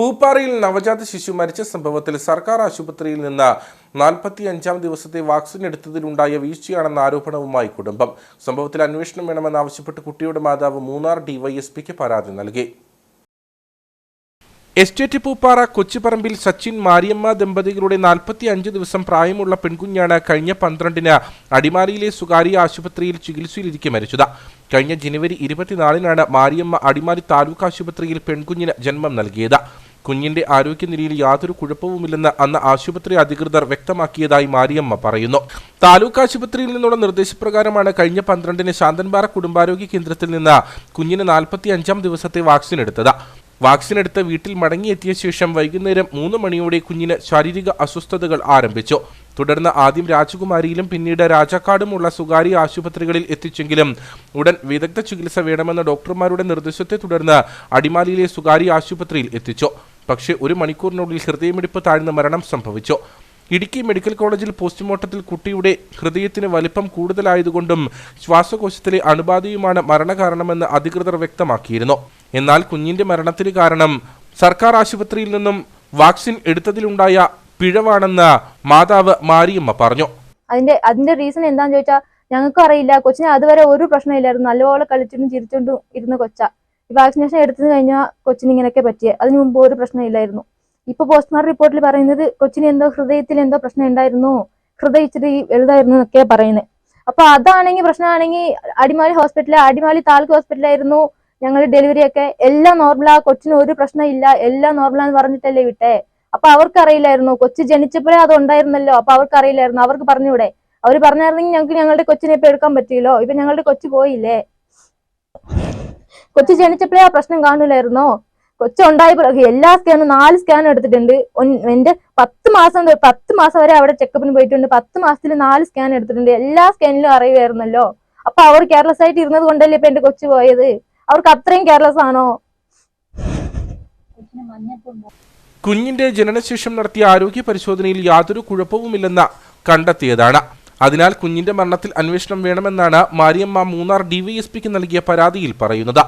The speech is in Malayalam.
പൂപ്പാറയിൽ നവജാത ശിശു മരിച്ച സംഭവത്തിൽ സർക്കാർ ആശുപത്രിയിൽ നിന്ന് നാൽപ്പത്തി അഞ്ചാം ദിവസത്തെ വാക്സിൻ എടുത്തതിലുണ്ടായ വീഴ്ചയാണെന്ന ആരോപണവുമായി കുടുംബം. സംഭവത്തിൽ അന്വേഷണം വേണമെന്നാവശ്യപ്പെട്ട് കുട്ടിയുടെ മാതാവ് മൂന്നാർ ഡിവൈഎസ്പിക്ക് പരാതി നൽകി. എസ്റ്റേറ്റ് പൂപ്പാറ കൊച്ചിപ്പറമ്പിൽ സച്ചിൻ മാരിയമ്മ ദമ്പതികളുടെ നാൽപ്പത്തി അഞ്ച് ദിവസം പ്രായമുള്ള പെൺകുഞ്ഞാണ് കഴിഞ്ഞ പന്ത്രണ്ടിന് അടിമാലിയിലെ സ്വകാര്യ ആശുപത്രിയിൽ ചികിത്സയിലിരിക്കെ മരിച്ചത്. കഴിഞ്ഞ ജനുവരി ഇരുപത്തിനാലിനാണ് മാരിയമ്മ അടിമാലി താലൂക്ക് ആശുപത്രിയിൽ പെൺകുഞ്ഞിന് ജന്മം നൽകിയത്. കുഞ്ഞിന്റെ ആരോഗ്യനിലയിൽ യാതൊരു കുഴപ്പവുമില്ലെന്ന് അന്ന് ആശുപത്രി അധികൃതർ വ്യക്തമാക്കിയതായി മാരിയമ്മ പറയുന്നു. താലൂക്ക് ആശുപത്രിയിൽ നിന്നുള്ള നിർദ്ദേശപ്രകാരമാണ് കഴിഞ്ഞ പന്ത്രണ്ടിന് ശാന്തൻപാറ കുടുംബാരോഗ്യ കേന്ദ്രത്തിൽ നിന്ന് കുഞ്ഞിന് നാൽപ്പത്തി അഞ്ചാം ദിവസത്തെ വാക്സിൻ എടുത്തത്. വാക്സിൻ എടുത്ത് വീട്ടിൽ മടങ്ങിയെത്തിയ ശേഷം വൈകുന്നേരം മൂന്ന് മണിയോടെ കുഞ്ഞിന് ശാരീരിക അസ്വസ്ഥതകൾ ആരംഭിച്ചു. തുടർന്ന് ആദ്യം രാജകുമാരിയിലും പിന്നീട് രാജാക്കാടുമുള്ള സ്വകാര്യ ആശുപത്രികളിൽ എത്തിച്ചെങ്കിലും ഉടൻ വിദഗ്ധ ചികിത്സ വേണമെന്ന ഡോക്ടർമാരുടെ നിർദ്ദേശത്തെ തുടർന്ന് അടിമാലിയിലെ സ്വകാര്യ ആശുപത്രിയിൽ എത്തിച്ചു. പക്ഷേ ഒരു മണിക്കൂറിനുള്ളിൽ ഹൃദയമിടിപ്പ് താഴ്ന്ന മരണം സംഭവിച്ചു. ഇടുക്കി മെഡിക്കൽ കോളേജിൽ പോസ്റ്റ്മോർട്ടത്തിൽ കുട്ടിയുടെ ഹൃദയത്തിന് വലിപ്പം കൂടുതലായതുകൊണ്ടും ശ്വാസകോശത്തിലെ അണുബാധയുമാണ് മരണകാരണമെന്ന് അധികൃതർ വ്യക്തമാക്കിയിരുന്നു. എന്നാൽ കുഞ്ഞിന്റെ മരണത്തിന് കാരണം സർക്കാർ ആശുപത്രിയിൽ നിന്നും വാക്സിൻ എടുത്തതിലുണ്ടായ പിഴവാണെന്ന് മാതാവ് മാരിയമ്മ പറഞ്ഞു. അതിന്റെ അതിന്റെ റീസൺ എന്താന്ന് ചോദിച്ചാൽ ഞങ്ങൾക്കും അറിയില്ല. കൊച്ചിന് അതുവരെ ഒരു പ്രശ്നമില്ലായിരുന്നു. നല്ലപോലെ കളിച്ചിട്ടും ചിരിച്ചോണ്ടും ഇരുന്ന കൊച്ച. വാക്സിനേഷൻ എടുത്തു കഴിഞ്ഞാൽ കൊച്ചിന് ഇങ്ങനെയൊക്കെ പറ്റിയ. അതിനു മുമ്പ് ഒരു പ്രശ്നമില്ലായിരുന്നു ഇപ്പൊ പോസ്റ്റ്മോർട്ടം റിപ്പോർട്ടിൽ പറയുന്നത് കൊച്ചിന് എന്തോ ഹൃദയത്തിൽ എന്തോ പ്രശ്നം ഉണ്ടായിരുന്നു. ഹൃദയ ഇച്ചിരി വലുതായിരുന്നു എന്നൊക്കെയാ പറയുന്നത് അപ്പൊ അതാണെങ്കിൽ പ്രശ്നമാണെങ്കിൽ അടിമാലി ഹോസ്പിറ്റൽ അടിമാലി താലൂക്ക് ഹോസ്പിറ്റലായിരുന്നു ഞങ്ങൾ ഡെലിവറി ഒക്കെ. എല്ലാം നോർമലാ കൊച്ചിന് ഒരു പ്രശ്നമില്ല എല്ലാം നോർമലാന്ന് പറഞ്ഞിട്ടല്ലേ വിട്ടേ. അപ്പൊ അവർക്ക് അറിയില്ലായിരുന്നു കൊച്ചു ജനിച്ചപ്പോഴേ അത് ഉണ്ടായിരുന്നല്ലോ. അപ്പൊ അവർക്ക് അറിയില്ലായിരുന്നു അവർക്ക് പറഞ്ഞൂടെ അവർ പറഞ്ഞായിരുന്നെങ്കിൽ ഞങ്ങൾക്ക് ഞങ്ങളുടെ കൊച്ചിനെ ഇപ്പൊ എടുക്കാൻ പറ്റിയല്ലോ. ഇപ്പൊ ഞങ്ങളുടെ കൊച്ചു പോയില്ലേ? കൊച്ചു ജനിച്ചപ്പോഴേ ആ പ്രശ്നം കാണൂലായിരുന്നോ? കൊച്ചുണ്ടായ എല്ലാ സ്കാനും നാല് സ്കാനും എടുത്തിട്ടുണ്ട്. എന്റെ പത്ത് മാസം പത്ത് മാസം വരെ അവിടെ ചെക്കപ്പിന് പോയിട്ടുണ്ട്. പത്ത് മാസത്തിൽ നാല് സ്കാൻ എടുത്തിട്ടുണ്ട്. എല്ലാ സ്കാനിലും അറിയുമായിരുന്നല്ലോ. അപ്പൊ അവർ കെയർലെസ് ആയിട്ട് ഇരുന്നത് കൊണ്ടല്ലേ ഇപ്പൊ എന്റെ കൊച്ചു പോയത്? അവർക്ക് അത്രയും കെയർലെസ് ആണോ? കുഞ്ഞിന്റെ ജനനശേഷം നടത്തിയ ആരോഗ്യ പരിശോധനയിൽ യാതൊരു കുഴപ്പവുമില്ലെന്ന കണ്ടെത്തിയതാണ്. അതിനാൽ കുഞ്ഞിന്റെ മരണത്തിൽ അന്വേഷണം വേണമെന്നാണ് മാരിയമ്മ മൂന്നാർ ഡിവൈഎസ്പിക്ക് നൽകിയ പരാതിയിൽ പറയുന്നത്.